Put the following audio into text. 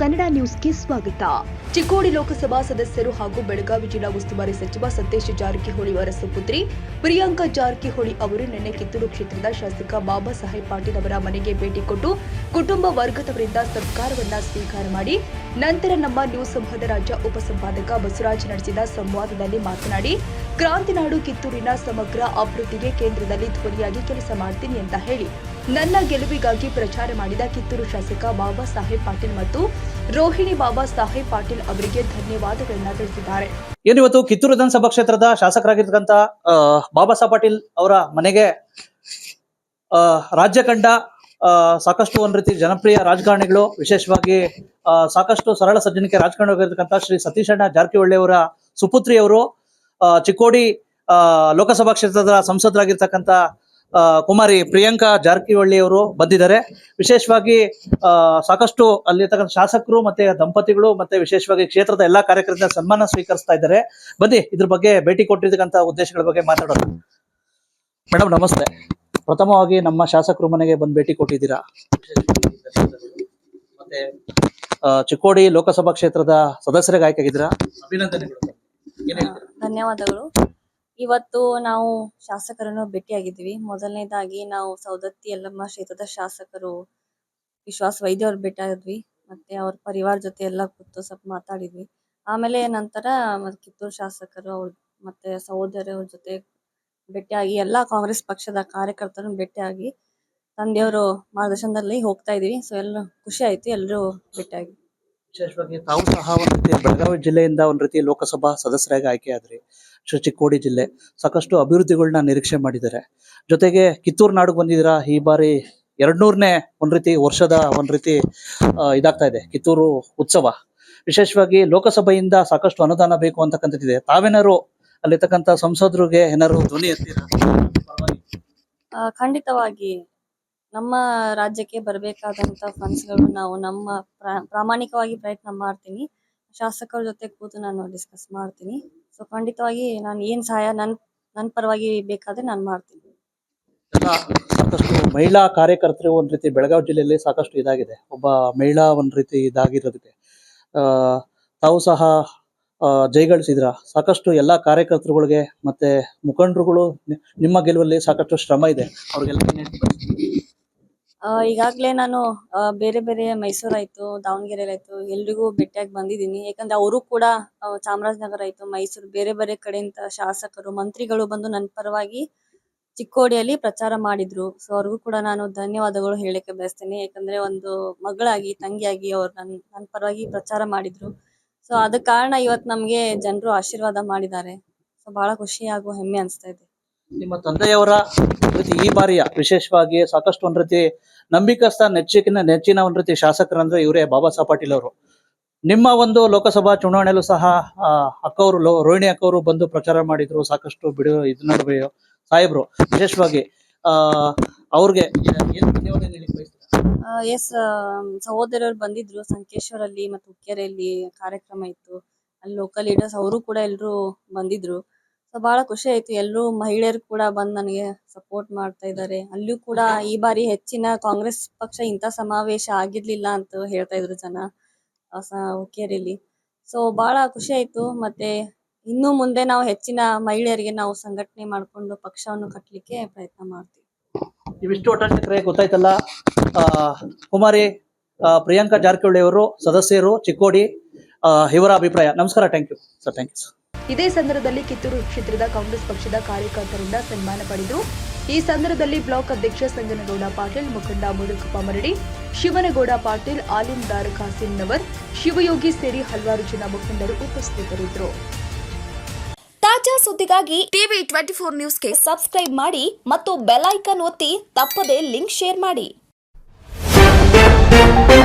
ಕನ್ನಡ ನ್ಯೂಸ್ಗೆ ಸ್ವಾಗತ. ಚಿಕ್ಕೋಡಿ ಲೋಕಸಭಾ ಸದಸ್ಯರು ಹಾಗೂ ಬೆಳಗಾವಿ ಜಿಲ್ಲಾ ಉಸ್ತುವಾರಿ ಸಚಿವ ಸತೀಶ್ ಜಾರಕಿಹೊಳಿ ಅವರ ಸುಪುತ್ರಿ ಪ್ರಿಯಾಂಕಾ ಜಾರಕಿಹೊಳಿ ಅವರು ನಿನ್ನೆ ಕಿತ್ತೂರು ಕ್ಷೇತ್ರದ ಶಾಸಕ ಬಾಬಾ ಸಾಹೇಬ್ ಪಾಟೀಲ್ ಅವರ ಮನೆಗೆ ಭೇಟಿ ಕೊಟ್ಟು ಕುಟುಂಬ ವರ್ಗದವರಿಂದ ಸತ್ಕಾರವನ್ನ ಸ್ವೀಕಾರ ಮಾಡಿ ನಂತರ ನಮ್ಮ ನ್ಯೂಸ್ ಸಂಘದ ರಾಜ್ಯ ಉಪಸಂಪಾದಕ ಬಸವರಾಜ್ ನಡೆಸಿದ ಸಂವಾದದಲ್ಲಿ ಮಾತನಾಡಿ, ಕ್ರಾಂತಿನಾಡು ಕಿತ್ತೂರಿನ ಸಮಗ್ರ ಅಭಿವೃದ್ಧಿಗೆ ಕೇಂದ್ರದಲ್ಲಿ ಧ್ವನಿಯಾಗಿ ಕೆಲಸ ಮಾಡ್ತೀನಿ ಅಂತ ಹೇಳಿ, ನನ್ನ ಗೆಲುವಿಗಾಗಿ ಪ್ರಚಾರ ಮಾಡಿದ ಕಿತ್ತೂರು ಶಾಸಕ ಬಾಬಾ ಸಾಹೇಬ್ ಪಾಟೀಲ್ ಮತ್ತು ರೋಹಿಣಿ ಬಾಬಾ ಸಾಹೇಬ್ ಪಾಟೀಲ್ ಅವರಿಗೆ ಧನ್ಯವಾದಗಳನ್ನ ತಿಳಿಸಿದ್ದಾರೆ. ಏನಿವತ್ತು ಕಿತ್ತೂರು ವಿಧಾನಸಭಾ ಕ್ಷೇತ್ರದ ಶಾಸಕರಾಗಿರ್ತಕ್ಕಂಥ ಬಾಬಾ ಸಾಹೇಬ್ ಪಾಟೀಲ್ ಅವರ ಮನೆಗೆ ರಾಜ್ಯ ಕಂಡ ಸಾಕಷ್ಟು ಒಂದ್ ರೀತಿ ಜನಪ್ರಿಯ ರಾಜಕಾರಣಿಗಳು, ವಿಶೇಷವಾಗಿ ಸಾಕಷ್ಟು ಸರಳ ಸಜ್ಜನಿಕೆ ರಾಜಕಾರಣಿಯಾಗಿರ್ತಕ್ಕಂಥ ಶ್ರೀ ಸತೀಶಣ್ಣ ಜಾರಕಿಹೊಳಿ ಅವರ ಸುಪುತ್ರಿ ಅವರು ಚಿಕ್ಕೋಡಿ ಲೋಕಸಭಾ ಕ್ಷೇತ್ರದ ಸಂಸದರಾಗಿರ್ತಕ್ಕಂಥ ಕುಮಾರಿ ಪ್ರಿಯಾಂಕಾ ಜಾರಕಿಹೊಳಿ ಅವರು ಬಂದಿದ್ದಾರೆ. ವಿಶೇಷವಾಗಿ ಸಾಕಷ್ಟು ಅಲ್ಲಿರ್ತಕ್ಕಂಥ ಶಾಸಕರು ಮತ್ತೆ ದಂಪತಿಗಳು ಮತ್ತೆ ವಿಶೇಷವಾಗಿ ಕ್ಷೇತ್ರದ ಎಲ್ಲಾ ಕಾರ್ಯಕರ್ತರ ಸನ್ಮಾನ ಸ್ವೀಕರಿಸ್ತಾ ಇದ್ದಾರೆ. ಬನ್ನಿ, ಇದ್ರ ಬಗ್ಗೆ ಭೇಟಿ ಕೊಟ್ಟಿರ್ತಕ್ಕಂಥ ಉದ್ದೇಶಗಳ ಬಗ್ಗೆ ಮಾತಾಡೋಣ. ಮೇಡಮ್, ನಮಸ್ತೆ. ಪ್ರಥಮವಾಗಿ ನಮ್ಮ ಶಾಸಕರು ಮನೆಗೆ ಬಂದು ಭೇಟಿ ಕೊಟ್ಟಿದ್ದೀರಾ? ಮತ್ತೆ ಚಿಕ್ಕೋಡಿ ಲೋಕಸಭಾ ಕ್ಷೇತ್ರದ ಸದಸ್ಯರಿಗೆ ಆಯ್ಕೆ ಆಗಿದ್ದೀರಾ ಅಭಿನಂದನೆಗಳು ಧನ್ಯವಾದಗಳು. ಇವತ್ತು ನಾವು ಶಾಸಕರನ್ನು ಭೇಟಿಯಾಗಿದ್ವಿ ಮೊದಲನೇದಾಗಿ ನಾವು ಸೌದತ್ತಿ ಯಲ್ಲಮ್ಮ ಕ್ಷೇತ್ರದ ಶಾಸಕರು ವಿಶ್ವಾಸ್ ವೈದ್ಯ ಅವ್ರು ಭೇಟಿಯಾದ್ವಿ. ಮತ್ತೆ ಅವ್ರ ಪರಿವಾರ ಜೊತೆ ಎಲ್ಲ ಕೂತು ಸ್ವಲ್ಪ ಮಾತಾಡಿದ್ವಿ. ಆಮೇಲೆ ನಂತರ ಕಿತ್ತೂರು ಶಾಸಕರು ಅವ್ರ ಮತ್ತೆ ಸಹೋದರರ ಜೊತೆ ಭೇಟಿಯಾಗಿ ಎಲ್ಲಾ ಕಾಂಗ್ರೆಸ್ ಪಕ್ಷದ ಕಾರ್ಯಕರ್ತರನ್ನು ಭೇಟಿಯಾಗಿ ತಂದೆಯವರು ಮಾರ್ಗದರ್ಶನದಲ್ಲಿ ಹೋಗ್ತಾ ಇದೀವಿ ಸೊ ಎಲ್ಲ ಖುಷಿ ಆಯ್ತು ಎಲ್ಲರೂ ಭೇಟಿಯಾಗಿ. ವಿಶೇಷವಾಗಿ ತಾವು ಸಹ ಒಂದ್ ರೀತಿ ಬೆಳಗಾವಿ ಜಿಲ್ಲೆಯಿಂದ ಒಂದ್ ರೀತಿ ಲೋಕಸಭಾ ಸದಸ್ಯರಾಗಿ ಆಯ್ಕೆ ಆದ್ರಿ. ಶ್ರೀ ಚಿಕ್ಕೋಡಿ ಜಿಲ್ಲೆ. ಸಾಕಷ್ಟು ಅಭಿವೃದ್ಧಿಗಳನ್ನ ನಿರೀಕ್ಷೆ ಮಾಡಿದ್ದಾರೆ. ಜೊತೆಗೆ ಕಿತ್ತೂರು ನಾಡಿಗೆ ಬಂದಿದ್ದೀರಾ? ಈ ಬಾರಿ ಎರಡ್ನೂರನೇ ಒಂದ್ ರೀತಿ ವರ್ಷದ ಒಂದ್ ರೀತಿ ಇದಾಗ್ತಾ ಇದೆ. ಕಿತ್ತೂರು ಉತ್ಸವ. ವಿಶೇಷವಾಗಿ ಲೋಕಸಭೆಯಿಂದ ಸಾಕಷ್ಟು ಅನುದಾನ ಬೇಕು ಅಂತಕ್ಕಂಥದ್ದಿದೆ. ತಾವೇನಾರು ಅಲ್ಲಿರ್ತಕ್ಕಂಥ ಸಂಸದರಿಗೆ ಏನಾದ್ರು ಧ್ವನಿ ಎತ್ತೀರಾ? ಆ, ಖಂಡಿತವಾಗಿ. ನಮ್ಮ ರಾಜ್ಯಕ್ಕೆ ಬರಬೇಕಾದಂತ ಫಂಡ್ಸ್ಗಳು ನಾವು ನಮ್ಮ ಪ್ರಾ- ಪ್ರಾಮಾಣಿಕವಾಗಿ ಪ್ರಯತ್ನ ಮಾಡ್ತೀನಿ. ಶಾಸಕರ ಜೊತೆ ಕೂತು ನಾನು ಡಿಸ್ಕಸ್ ಮಾಡ್ತೀನಿ. ಸೊ ಖಂಡಿತವಾಗಿ ನಾನು ಏನ್ ಸಹಾಯ ನನ್ ನನ್ನ ಪರವಾಗಿ ಬೇಕಾದ್ರೆ ನಾನು ಮಾಡ್ತೀನಿ. ಎಲ್ಲ ಸಾಕಷ್ಟು ಮಹಿಳಾ ಕಾರ್ಯಕರ್ತರು ಒಂದ್ ರೀತಿ ಬೆಳಗಾವಿ ಜಿಲ್ಲೆಯಲ್ಲಿ ಸಾಕಷ್ಟು ಇದಾಗಿದೆ. ಒಬ್ಬ ಮಹಿಳಾ ಒಂದ್ ರೀತಿ ಇದಾಗಿರೋದಕ್ಕೆ. ಆ, ತಾವು ಸಹ ಜೈಗಳಿಸಿದ್ರ ಸಾಕಷ್ಟು ಎಲ್ಲಾ ಕಾರ್ಯಕರ್ತರುಗಳಿಗೆ ಮತ್ತೆ ಮುಖಂಡರುಗಳು ನಿಮ್ಮ ಗೆಲುವಲ್ಲಿ ಸಾಕಷ್ಟು ಶ್ರಮ ಇದೆ. ಅವ್ರಿಗೆಲ್ಲ ಈಗಾಗಲೇ ನಾನು ಬೇರೆ ಬೇರೆ ಮೈಸೂರು ಆಯ್ತು ದಾವಣಗೆರೆ ಆಯ್ತು ಎಲ್ರಿಗೂ ಭೇಟಿಯಾಗಿ ಬಂದಿದ್ದೀನಿ. ಯಾಕಂದ್ರೆ ಅವರು ಕೂಡ ಚಾಮರಾಜನಗರ ಆಯ್ತು ಮೈಸೂರು ಬೇರೆ ಬೇರೆ ಕಡೆಯಿಂದ ಶಾಸಕರು, ಮಂತ್ರಿಗಳು ಬಂದು ನನ್ನ ಪರವಾಗಿ ಚಿಕ್ಕೋಡಿಯಲ್ಲಿ ಪ್ರಚಾರ ಮಾಡಿದ್ರು. ಸೊ ಅವ್ರಿಗೂ ಕೂಡ ನಾನು ಧನ್ಯವಾದಗಳು ಹೇಳಕ್ಕೆ ಬಯಸ್ತೇನೆ. ಯಾಕಂದ್ರೆ ಒಂದು ಮಗಳಾಗಿ, ತಂಗಿಯಾಗಿ ಅವ್ರು ನನ್ ನನ್ನ ಪರವಾಗಿ ಪ್ರಚಾರ ಮಾಡಿದ್ರು. ಸೊ ಅದ ಕಾರಣ ಇವತ್ತು ನಮ್ಗೆ ಜನರು ಆಶೀರ್ವಾದ ಮಾಡಿದ್ದಾರೆ. ಸೊ ಬಹಳ ಖುಷಿ ಹಾಗೂ ಹೆಮ್ಮೆ ಅನಿಸ್ತಾ ಇದೆ. ನಿಮ್ಮ ತಂದೆಯವರ ಈ ಬಾರಿಯ ವಿಶೇಷವಾಗಿ ಸಾಕಷ್ಟು ಒಂದ್ ರೀತಿ ನಂಬಿಕಸ್ಥ ನೆಚ್ಚಿನ ನೆಚ್ಚಿನ ಒಂದ್ ರೀತಿ ಶಾಸಕರಂದ್ರೆ ಇವರೇ ಬಾಬಾ ಸಾಹೇಬ್ ಪಾಟೀಲ್ ಅವರು. ನಿಮ್ಮ ಒಂದು ಲೋಕಸಭಾ ಚುನಾವಣೆಯಲ್ಲೂ ಸಹ ಅಕ್ಕವರು ರೋಹಿಣಿ ಅಕ್ಕವರು ಬಂದು ಪ್ರಚಾರ ಮಾಡಿದ್ರು, ಸಾಕಷ್ಟು ಬಿಡು, ಇದ್ ನಡುವೆ ಸಾಹೇಬ್ರು. ವಿಶೇಷವಾಗಿ, ಆ, ಅವ್ರಿಗೆ ಏನ್ ಧನ್ಯವಾದ ಹೇಳಿ? ಎಸ್ ಸಹೋದರರು ಬಂದಿದ್ರು, ಸಂಕೇಶ್ವರಲ್ಲಿ ಮತ್ತೆ ಹುಕ್ಕೇರಿಯಲ್ಲಿ ಕಾರ್ಯಕ್ರಮ ಇತ್ತು. ಅಲ್ಲಿ ಲೋಕಲ್ ಲೀಡರ್ಸ್ ಅವರು ಕೂಡ ಎಲ್ಲರೂ ಬಂದಿದ್ರು. ಸೊ ಬಹಳ ಖುಷಿ ಆಯ್ತು. ಎಲ್ಲರೂ ಮಹಿಳೆಯರು ಕೂಡ ಬಂದು ನನಗೆ ಸಪೋರ್ಟ್ ಮಾಡ್ತಾ ಇದ್ದಾರೆ ಅಲ್ಲೂ ಕೂಡ ಈ ಬಾರಿ ಹೆಚ್ಚಿನ ಕಾಂಗ್ರೆಸ್ ಪಕ್ಷ ಇಂಥ ಸಮಾವೇಶ ಆಗಿರ್ಲಿಲ್ಲ ಅಂತ ಹೇಳ್ತಾ ಇದ್ರು ಜನ ಹುಕ್ಕೇರಿಯಲ್ಲಿ ಸೊ ಬಹಳ ಖುಷಿ ಆಯ್ತು. ಮತ್ತೆ ಇನ್ನು ಮುಂದೆ ನಾವು ಹೆಚ್ಚಿನ ಮಹಿಳೆಯರಿಗೆ ನಾವು ಸಂಘಟನೆ ಮಾಡಿಕೊಂಡು ಪಕ್ಷವನ್ನು ಕಟ್ಟಲಿಕ್ಕೆ ಪ್ರಯತ್ನ ಮಾಡ್ತೀವಿ. ಇವಿಷ್ಟು ಗೊತ್ತಾಯ್ತಲ್ಲ? ಕುಮಾರಿ ಪ್ರಿಯಾಂಕಾ ಜಾರಕಿಹೊಳಿ ಅವರು ಸದಸ್ಯರು ಚಿಕ್ಕೋಡಿ ಇವರ ಅಭಿಪ್ರಾಯ. ನಮಸ್ಕಾರ thank you sir thank you sir ಇದೇ ಸಂದರ್ಭದಲ್ಲಿ ಕಿತ್ತೂರು ಕ್ಷೇತ್ರದ ಕಾಂಗ್ರೆಸ್ ಪಕ್ಷದ ಕಾರ್ಯಕರ್ತರಿಂದ ಸನ್ಮಾನ ಪಡೆದರು. ಈ ಸಂದರ್ಭದಲ್ಲಿ ಬ್ಲಾಕ್ ಅಧ್ಯಕ್ಷ ಸಂಜನಗೌಡ ಪಾಟೀಲ್ ಮುಖಂಡ ಮುರುಕಪ್ಪ ಮರಡಿ ಶಿವನಗೌಡ ಪಾಟೀಲ್ ಆಲಿಂದಾರ್ ಖಾಸಿಂನವರ್ ಶಿವಯೋಗಿ ಸೇರಿ ಹಲವಾರು ಜನ ಮುಖಂಡರು ಉಪಸ್ಥಿತರಿದ್ದರು. ತಾಜಾ ಸುದ್ದಿಗಾಗಿ ಟಿವಿ ಟ್ವೆಂಟಿ ಫೋರ್ ನ್ಯೂಸ್ಗೆ ಸಬ್ಸ್ಕ್ರೈಬ್ ಮಾಡಿ ಮತ್ತು ಬೆಲ್ ಐಕನ್ ಒತ್ತಿ ತಪ್ಪದೇ ಲಿಂಕ್ ಶೇರ್ ಮಾಡಿ. Thank you.